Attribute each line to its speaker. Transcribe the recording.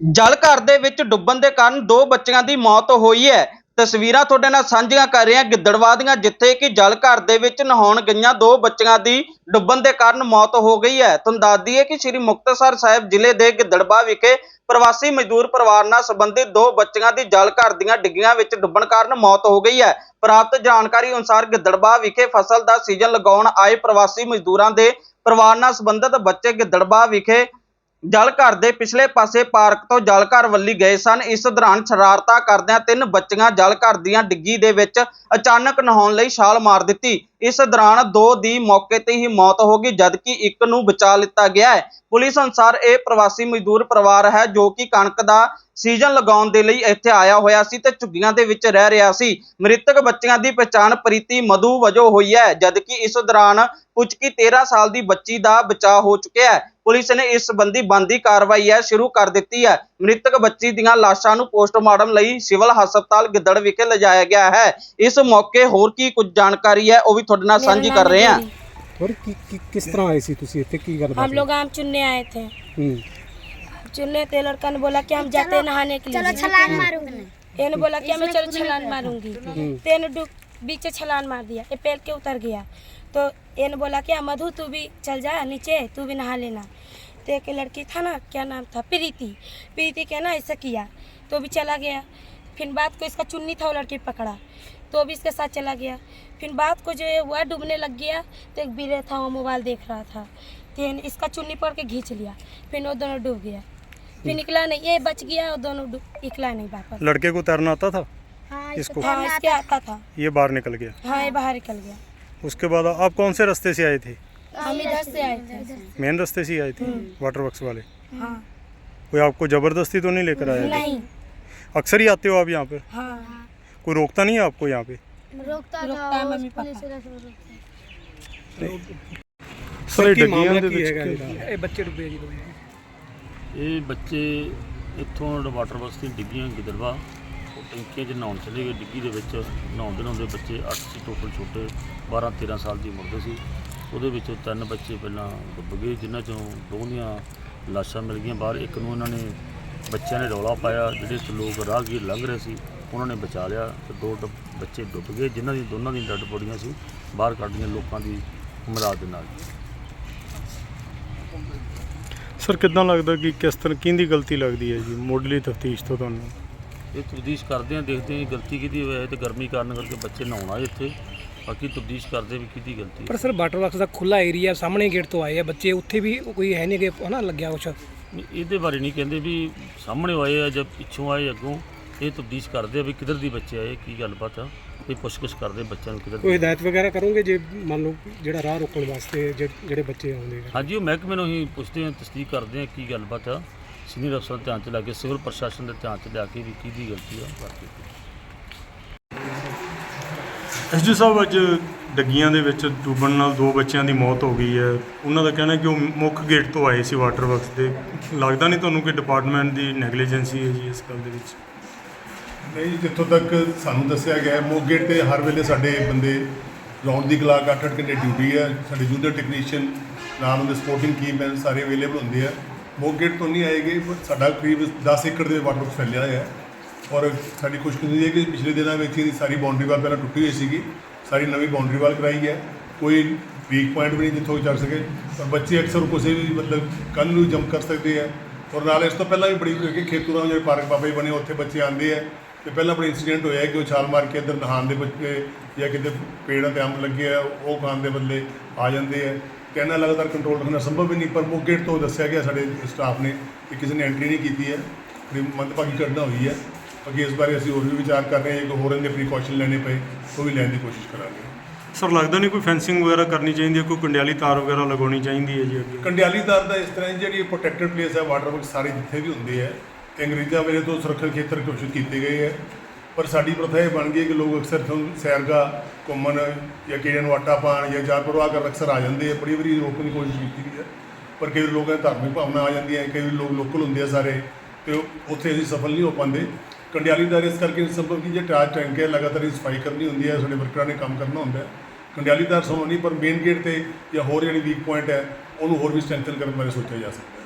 Speaker 1: ਜਲ ਘਰ ਦੇ ਵਿੱਚ ਡੁੱਬਣ ਦੇ ਕਾਰਨ ਦੋ ਬੱਚਿਆਂ ਦੀ ਮੌਤ ਹੋਈ ਹੈ। ਤਸਵੀਰਾਂ ਤੁਹਾਡੇ ਨਾਲ ਸਾਂਝੀਆਂ ਕਰ ਰਹੇ ਹਾਂ। ਗਿੱਦੜਵਾ ਦੀਆਂ, ਜਿੱਥੇ ਕਿ ਜਲ ਘਰ ਦੇ ਵਿੱਚ ਨਹਾਉਣ ਗਈਆਂ ਦੋ ਬੱਚਿਆਂ ਦੀ ਡੁੱਬਣ ਦੇ ਕਾਰਨ ਮੌਤ ਹੋ ਗਈ ਹੈ। ਤੁਹਾਨੂੰ ਦੱਸ ਦਈਏ ਕਿ ਸ੍ਰੀ ਮੁਕਤਸਰ ਸਾਹਿਬ ਜ਼ਿਲ੍ਹੇ ਦੇ ਗਿੱਦੜਵਾ ਵਿਖੇ ਪ੍ਰਵਾਸੀ ਮਜ਼ਦੂਰ ਪਰਿਵਾਰ ਨਾਲ ਸੰਬੰਧਿਤ ਦੋ ਬੱਚਿਆਂ ਦੀ ਜਲ ਘਰ ਦੀਆਂ ਡਿੱਗੀਆਂ ਵਿੱਚ ਡੁੱਬਣ ਕਾਰਨ ਮੌਤ ਹੋ ਗਈ ਹੈ। ਪ੍ਰਾਪਤ ਜਾਣਕਾਰੀ ਅਨੁਸਾਰ ਗਿੱਦੜਵਾ ਵਿਖੇ ਫਸਲ ਦਾ ਸੀਜ਼ਨ ਲਗਾਉਣ ਆਏ ਪ੍ਰਵਾਸੀ ਮਜ਼ਦੂਰਾਂ ਦੇ ਪਰਿਵਾਰ ਨਾਲ ਸੰਬੰਧਿਤ ਬੱਚੇ ਗਿੱਦੜਵਾ ਵਿਖੇ ਜਲ ਘਰ ਦੇ ਪਿਛਲੇ ਪਾਸੇ ਪਾਰਕ ਤੋਂ ਜਲ ਘਰ ਵੱਲੀ ਗਏ ਸਨ। ਇਸ ਦੌਰਾਨ ਸ਼ਰਾਰਤਾਂ ਕਰਦਿਆਂ ਤਿੰਨ ਬੱਚੀਆਂ ਜਲ ਘਰ ਦੀਆਂ ਡਿੱਗੀ ਦੇ ਵਿੱਚ ਅਚਾਨਕ ਨਹਾਉਣ ਲਈ ਛਾਲ ਮਾਰ ਦਿੱਤੀ। ਇਸ ਦੌਰਾਨ ਦੋ ਦੀ ਮੌਕੇ ਤੇ ਹੀ ਮੌਤ ਹੋ ਗਈ, ਜਦਕਿ ਇੱਕ ਨੂੰ ਬਚਾ ਲਿੱਤਾ ਗਿਆ ਹੈ। ਪੁਲਿਸ ਅਨੁਸਾਰ ਇਹ ਪ੍ਰਵਾਸੀ ਮਜ਼ਦੂਰ ਪਰਿਵਾਰ ਹੈ ਜੋ ਕਿ ਕਣਕ ਦਾ ਸੀਜ਼ਨ ਲਗਾਉਣ ਦੇ ਲਈ ਇੱਥੇ ਆਇਆ ਹੋਇਆ ਸੀ ਤੇ ਝੁੱਗੀਆਂ ਦੇ ਵਿੱਚ ਰਹਿ ਰਿਹਾ ਸੀ। ਮ੍ਰਿਤਕ ਬੱਚਿਆਂ ਦੀ ਪਛਾਣ ਪ੍ਰੀਤੀ ਮਧੂ ਵਜੋਂ ਹੋਈ ਹੈ, ਜਦਕਿ ਇਸ ਦੌਰਾਨ ਪੁਚਕੀ 13 ਸਾਲ ਦੀ ਬੱਚੀ ਦਾ ਬਚਾਅ ਹੋ ਚੁੱਕਿਆ ਹੈ। ਪੁਲਿਸ ਨੇ ਇਸ ਸੰਬੰਧੀ ਬੰਦੀ ਕਾਰਵਾਈ ਹੈ ਸ਼ੁਰੂ ਕਰ ਦਿੱਤੀ ਹੈ ਮ੍ਰਿਤਕ ਬੱਚੀ ਦੀਆਂ ਲਾਸ਼ਾਂ ਨੂੰ ਪੋਸਟਮਾਰਟਮ ਲਈ ਸਿਵਲ ਹਸਪਤਾਲ ਗਿੱਦੜ ਵਿਖੇ ਲਿਜਾਇਆ ਗਿਆ ਹੈ ਇਸ ਮੌਕੇ ਹੋਰ ਕੀ ਕੁਝ ਜਾਣਕਾਰੀ ਹੈ ਉਹ ਵੀ ਤੁਹਾਡੇ ਨਾਲ ਸਾਂਝੀ ਕਰ ਰਹੇ ਹਾਂ
Speaker 2: और कि, कि, किस तरह आए सी तुसी इत्थे की करदा
Speaker 3: हम लोग आम चुनने आए थे
Speaker 2: हम्म
Speaker 3: चुनने थे लड़का ने बोला कि हम जाते हैं नहाने के लिए
Speaker 4: छलांग मारूंगी
Speaker 3: ये ने बोला कि मैं चलो छलांग मारूंगी तो ने डूब बीच से छलांग मार दिया ये पैर के उतर गया तो ये ने बोला कि "हाँ, मधु तू भी चल जा नीचे तू भी नहा लेना। तो एक लड़की था ना क्या नाम था प्रीति। प्रीति के ना ऐसा किया तो भी चला गया। फिर बात को इसका चुन्नी था वो लड़की पकड़ा तो भी इसके साथ चला गया। फिर बात को जो है हुआ डूबने लग गया तो एक बीरे था वो मोबाइल देख रहा था। तो ये इसका चुन्नी पकड़ के खींच लिया फिर वो दोनों डूब गया। फिर निकला नहीं ये बच गया और दोनों डूब- निकला नहीं वापस।
Speaker 5: लड़के को तैरना आता था?
Speaker 4: हाँ
Speaker 5: इसको
Speaker 3: हाँ इसके आता था।
Speaker 5: ये बाहर निकल गया।
Speaker 3: हाँ ये बाहर निकल गया।
Speaker 5: उसके बाद आप कौन से रास्ते से आए थे
Speaker 3: हम इधर से आए थे
Speaker 5: मेन रास्ते से ही आए थे वाटर वर्क्स वाले
Speaker 3: हाँ
Speaker 5: कोई आपको ज़बरदस्ती तो नहीं लेकर आया
Speaker 3: नहीं
Speaker 5: अक्सर ही आते हो आप यहाँ पर
Speaker 3: हाँ
Speaker 5: कोई रोकता नहीं है आपको यहाँ पे
Speaker 4: रोकता
Speaker 3: रोकता
Speaker 4: था
Speaker 3: है
Speaker 4: वो
Speaker 3: मम्मी
Speaker 4: पुलिस
Speaker 3: पापा।
Speaker 4: वाला सब रोकता
Speaker 5: सर ये
Speaker 2: की
Speaker 5: डग्गियां
Speaker 2: मामला
Speaker 5: दे
Speaker 2: की
Speaker 5: विच
Speaker 2: हैगा
Speaker 5: कि-
Speaker 2: ਜਿਹੜਾ ਇਹ ਬੱਚੇ ਡੁੱਬੇ ਜੀ ਦੋਵੇਂ
Speaker 6: ਇਹ ਬੱਚੇ ਇੱਥੋਂ ਵਾਟਰ ਬਸਤੀ ਡਿੱਗੀਆਂ ਗਿੱਦੜਵਾ ਉਹ ਟੈਂਕੀਆਂ 'ਚ ਨਹਾਉਣ ਚਲੇ ਗਏ। ਡਿੱਗੀ ਦੇ ਵਿੱਚ ਨਹਾਉਂਦੇ ਨਹਾਉਂਦੇ ਬੱਚੇ 8 ਸੀ, ਟੋਟਲ ਛੋਟੇ 12 13 ਸਾਲ ਦੀ ਉਮਰ ਦੇ ਸੀ। ਉਹਦੇ ਵਿੱਚੋਂ ਤਿੰਨ ਬੱਚੇ ਪਹਿਲਾਂ ਡੁੱਬ ਗਏ, ਜਿਨ੍ਹਾਂ 'ਚੋਂ ਦੋ ਦੀਆਂ ਲਾਸ਼ਾਂ ਮਿਲ ਗਈਆਂ ਬਾਹਰ। ਇੱਕ ਨੂੰ ਇਹਨਾਂ ਨੇ ਬੱਚਿਆਂ ਨੇ ਰੌਲਾ ਪਾਇਆ, ਜਿਹੜੇ ਇੱਥੇ ਲੋਕ ਰਾਹਗੀਰ ਲੰਘ ਰਹੇ ਸੀ, ਉਹਨਾਂ ਨੇ ਬਚਾ ਲਿਆ ਤੇ ਦੋ ਡੁੱਬ- ਬੱਚੇ ਡੁੱਬ ਗਏ, ਜਿਨ੍ਹਾਂ ਦੀ ਦੋਨਾਂ ਦੀ ਡੱਡ ਬੋਡੀਆਂ ਸੀ, ਬਾਹਰ ਕੱਢੀਆਂ ਲੋਕਾਂ ਦੀ ਮਦਦ ਦੇ ਨਾਲ।
Speaker 5: ਸਰ ਕਿੱਦਾਂ ਲੱਗਦਾ ਕਿ ਕਿਸ ਤਰ੍ਹਾਂ, ਕਿਹਦੀ ਗਲਤੀ ਲੱਗਦੀ ਹੈ ਜੀ, ਮੁੱਢਲੀ ਤਫਤੀਸ਼ ਤੋਂ ਤੁਹਾਨੂੰ?
Speaker 6: ਇਹ ਤਬਦੀਸ਼ ਕਰਦੇ ਆ ਦੇਖਦੇ ਆ ਗਲਤੀ ਕਿਹਦੀ ਹੋਈ ਹੈ ਤੇ ਗਰਮੀ ਕਾਰਨ ਕਰਕੇ ਬੱਚੇ ਨਹਾਉਣ ਇੱਥੇ। ਬਾਕੀ ਤਬਦੀਸ਼ ਕਰਦੇ ਵੀ ਕਿਹਦੀ ਗਲਤੀ ਹੈ।
Speaker 2: ਪਰ ਸਰ ਵਾਟਰ ਵਰਕਸ ਦਾ ਖੁੱਲਾ ਏਰੀਆ ਸਾਹਮਣੇ ਗੇਟ ਤੋਂ ਆਏ ਆ ਬੱਚੇ ਉੱਥੇ ਵੀ ਕੋਈ ਹੈ ਨਹੀਂ ਕਿ ਹਨਾ ਲੱਗਿਆ ਕੁਛ?
Speaker 6: ਨਹੀਂ, ਇਹਦੇ ਬਾਰੇ ਨਹੀਂ ਕਹਿੰਦੇ ਵੀ ਸਾਹਮਣੇ ਆਏ ਆ ਜਾਂ ਪਿੱਛੋਂ ਆਏ ਅੱਗੋਂ। ਇਹ ਤਬਦੀਸ਼ ਕਰਦੇ ਆ ਵੀ ਕਿੱਧਰ ਦੀ ਬੱਚੇ ਆਏ ਕੀ ਗੱਲਬਾਤ ਆ। ਇਹ ਪੁੱਛਗਿੱਛ ਕਰਦੇ ਬੱਚਿਆਂ ਨੂੰ ਕਿੱਧਰ
Speaker 2: ਕੋਈ ਹਦਾਇਤ ਵਗੈਰਾ ਕਰੋਗੇ ਜੇ ਮੰਨ ਲਓ ਜਿਹੜਾ ਰਾਹ ਰੋਕਣ ਵਾਸਤੇ ਜੇ- ਜਿਹੜੇ ਬੱਚੇ ਆਉਂਦੇ ਆ
Speaker 6: ਹਾਂਜੀ ਉਹ ਮਹਿਕਮੇ ਨੂੰ ਹੀ ਪੁੱਛਦੇ ਆ ਤਸਦੀਕ ਕਰਦੇ ਆ ਕੀ ਗੱਲਬਾਤ ਆ। ਸੀਨੀਅਰ ਅਫਸਰ ਦੇ ਧਿਆਨ ਚ ਲਾ ਕੇ ਸਿਵਲ ਪ੍ਰਸ਼ਾਸਨ ਦੇ ਧਿਆਨ ਚ ਲਿਆ ਕੇ ਵੀ ਕਿਹਦੀ ਗਲਤੀ ਆ ਬਾਕੀ
Speaker 5: ਐਸਡੀ ਸਾਹਿਬ ਅੱਜ ਡੱਗੀਆਂ ਦੇ ਵਿੱਚ ਡੁੱਬਣ ਨਾਲ ਦੋ ਬੱਚਿਆਂ ਦੀ ਮੌਤ ਹੋ ਗਈ ਹੈ। ਉਹਨਾਂ ਦਾ ਕਹਿਣਾ ਕਿ ਉਹ ਮੁੱਖ ਗੇਟ ਤੋਂ ਆਏ ਸੀ ਵਾਟਰ ਵਰਕਸ ਦੇ। ਲੱਗਦਾ ਨਹੀਂ ਤੁਹਾਨੂੰ ਕਿ ਡਿਪਾਰਟਮੈਂਟ ਦੀ ਨੈਗਲੀਜੈਂਸੀ ਹੈ ਜੀ ਇਸ ਗੱਲ ਦੇ ਵਿੱਚ?
Speaker 7: ਨਹੀਂ ਜਿੱਥੋਂ ਤੱਕ ਸਾਨੂੰ ਦੱਸਿਆ ਗਿਆ ਹੈ, ਮੋਗੇ ਤੇ ਹਰ ਵੇਲੇ ਸਾਡੇ ਬੰਦੇ ਰੌਂਡ ਦੀ ਕਲਾਕ 8-8 ਘੰਟੇ ਡਿਊਟੀ ਹੈ। ਸਾਡੇ ਜੂਨੀਅਰ ਟੈਕਨੀਸ਼ੀਅਨ ਨਾਲ ਉਹਦੇ ਸਪੋਰਟਿੰਗ ਕੀਮੈਨ ਸਾਰੇ ਅਵੇਲੇਬਲ ਹੁੰਦੇ ਆ। ਮੋਗੇ ਤੋਂ ਨਹੀਂ ਆਏਗੇ ਸਾਡਾ ਕਰੀਬ 10 ਏਕੜ ਦੇ ਵਾਟਰ ਫੈਲਿਆ ਹੋਇਆ ਹੈ। ਔਰ ਸਾਡੀ ਖੁਸ਼ਕਿਸਮਤੀ ਹੈ ਕਿ ਪਿਛਲੇ ਦਿਨਾਂ ਵਿੱਚ ਇਹਦੀ ਸਾਰੀ ਬਾਉਂਡਰੀ ਵਾਲ ਪਹਿਲਾਂ ਟੁੱਟੀ ਹੋਈ ਸੀਗੀ, ਸਾਰੀ ਨਵੀਂ ਬਾਉਂਡਰੀ ਵਾਲ ਕਰਾਈ ਹੈ। ਕੋਈ ਵੀਕ ਪੁਆਇੰਟ ਵੀ ਨਹੀਂ ਜਿੱਥੋਂ ਚੱਲ ਸਕੇ। ਪਰ ਬੱਚੇ ਅਕਸਰ ਕਿਸੇ ਵੀ ਮਤਲਬ ਕੰਨ ਨੂੰ ਜੰਪ ਕਰ ਸਕਦੇ ਆ ਔਰ ਨਾਲ ਇਸ ਤੋਂ ਪਹਿਲਾਂ ਵੀ ਬੜੀ ਹੋਈ ਕਿ ਖੇਤੂਰਾਂ ਜਿਹੜੇ ਪਾਰਕ ਬਾਬੇ ਬਣੇ, ਉੱਥੇ ਬੱਚੇ ਆਉਂਦੇ ਆ ਤੇ ਪਹਿਲਾਂ ਬੜਾ ਇੰਸੀਡੈਂਟ ਹੋਇਆ ਕਿ ਉਹ ਛਾਲ ਮਾਰ ਕੇ ਇੱਧਰ ਨਹਾਉਣ ਦੇ ਬੱਚੇ ਜਾਂ ਕਿਤੇ ਪੇੜਾਂ ਤੇ ਅੰਬ ਲੱਗੇ ਆ ਉਹ ਖਾਣ ਦੇ ਬਦਲੇ ਆ ਜਾਂਦੇ ਆ ਇਹਨਾਂ ਲਗਾਤਾਰ ਕੰਟਰੋਲ ਰੱਖਣਾ ਸੰਭਵ ਹੀ ਨਹੀਂ ਪਰ ਮੋਗੇ ਤੋਂ ਦੱਸਿਆ ਗਿਆ ਸਾਡੇ ਸਟਾਫ ਨੇ ਕਿ ਕਿਸੇ ਨੇ ਐਂਟਰੀ ਨਹੀਂ ਕੀਤੀ ਹੈ ਬੜੀ ਮੰਦਭਾਗੀ ਘਟਨਾ ਹੋਈ ਹੈ। ਅੱਗੇ ਇਸ ਬਾਰੇ ਅਸੀਂ ਹੋਰ ਵੀ ਵਿਚਾਰ ਕਰ ਰਹੇ ਹਾਂ ਕਿ ਹੋਰ ਇਹਦੇ ਪ੍ਰੀਕਾਸ਼ਨ ਲੈਣੇ ਪਏ ਉਹ ਵੀ ਲੈਣ ਦੀ ਕੋਸ਼ਿਸ਼ ਕਰਾਂਗੇ।
Speaker 5: ਸਰ ਲੱਗਦਾ ਨਹੀਂ ਕੋਈ ਫੈਂਸਿੰਗ ਵਗੈਰਾ ਕਰਨੀ ਚਾਹੀਦੀ ਹੈ ਕੋਈ ਕੰਡਿਆਲੀ ਤਾਰ ਵਗੈਰਾ ਲਗਾਉਣੀ ਚਾਹੀਦੀ ਹੈ ਜੀ ਅੱਗੇ?
Speaker 7: ਕੰਡਿਆਲੀ ਤਾਰ ਦਾ ਇਸ ਤਰ੍ਹਾਂ ਜਿਹੜੀ ਪ੍ਰੋਟੈਕਟਡ ਪਲੇਸ ਹੈ ਵਾਟਰ ਵਰਕ ਸਾਰੇ ਜਿੱਥੇ ਵੀ ਹੁੰਦੇ ਹੈ ਅੰਗਰੇਜ਼ਾਂ ਵੇਲੇ ਤੋਂ ਸੁਰੱਖਿਅਤ ਖੇਤਰ ਘੋਸ਼ਿਤ ਕੀਤੇ ਗਏ ਹੈ। ਪਰ ਸਾਡੀ ਪ੍ਰਥਾ ਇਹ ਬਣ ਗਈ ਹੈ ਕਿ ਲੋਕ ਅਕਸਰ ਤੋਂ ਸੈਰਗਾ ਘੁੰਮਣ ਜਾਂ ਕਿਹੜੇ ਨੂੰ ਆਟਾ ਪਾਣ ਜਾਂ ਜਾਰ ਪਰਵਾਹ ਕਰ ਅਕਸਰ ਆ ਜਾਂਦੇ ਆ। ਬੜੀ ਵਾਰੀ ਰੋਕਣ ਦੀ ਕੋਸ਼ਿਸ਼ ਕੀਤੀ ਗਈ ਹੈ ਪਰ ਕਈ ਵਾਰ ਲੋਕਾਂ ਦੀ ਧਾਰਮਿਕ ਭਾਵਨਾ ਆ ਜਾਂਦੀ ਹੈ, ਕਈ ਵਾਰ ਲੋਕ ਲੋਕਲ ਹੁੰਦੇ ਆ ਸਾਰੇ ਤੇ ਉੱਥੇ ਅਸੀਂ ਸਫਲ ਨਹੀਂ ਹੋ ਪਾਉਂਦੇ। ਕੰਡਿਆਲੀ ਤਾਰ ਇਸ ਕਰਕੇ ਨਹੀਂ ਸੰਭਵ ਕਿ ਜੇ ਟਾਜ ਟੈਂਕ ਹੈ, ਲਗਾਤਾਰ ਹੀ ਸਫ਼ਾਈ ਕਰਨੀ ਹੁੰਦੀ ਹੈ, ਸਾਡੇ ਵਰਕਰਾਂ ਨੇ ਕੰਮ ਕਰਨਾ ਹੁੰਦਾ ਹੈ। ਕੰਡਿਆਲੀ ਤਾਰ ਸੰਭਵ ਨਹੀਂ, ਪਰ ਮੇਨ ਗੇਟ ਤੇ ਜਾਂ ਹੋਰ ਜਿਹੜੀ ਵੀਕ ਪੁਆਇੰਟ ਹੈ, ਉਹਨੂੰ ਹੋਰ ਵੀ ਸਟਰੈਂਥਨ ਕਰਨ ਬਾਰੇ ਸੋਚਿਆ ਜਾ ਸਕਦਾ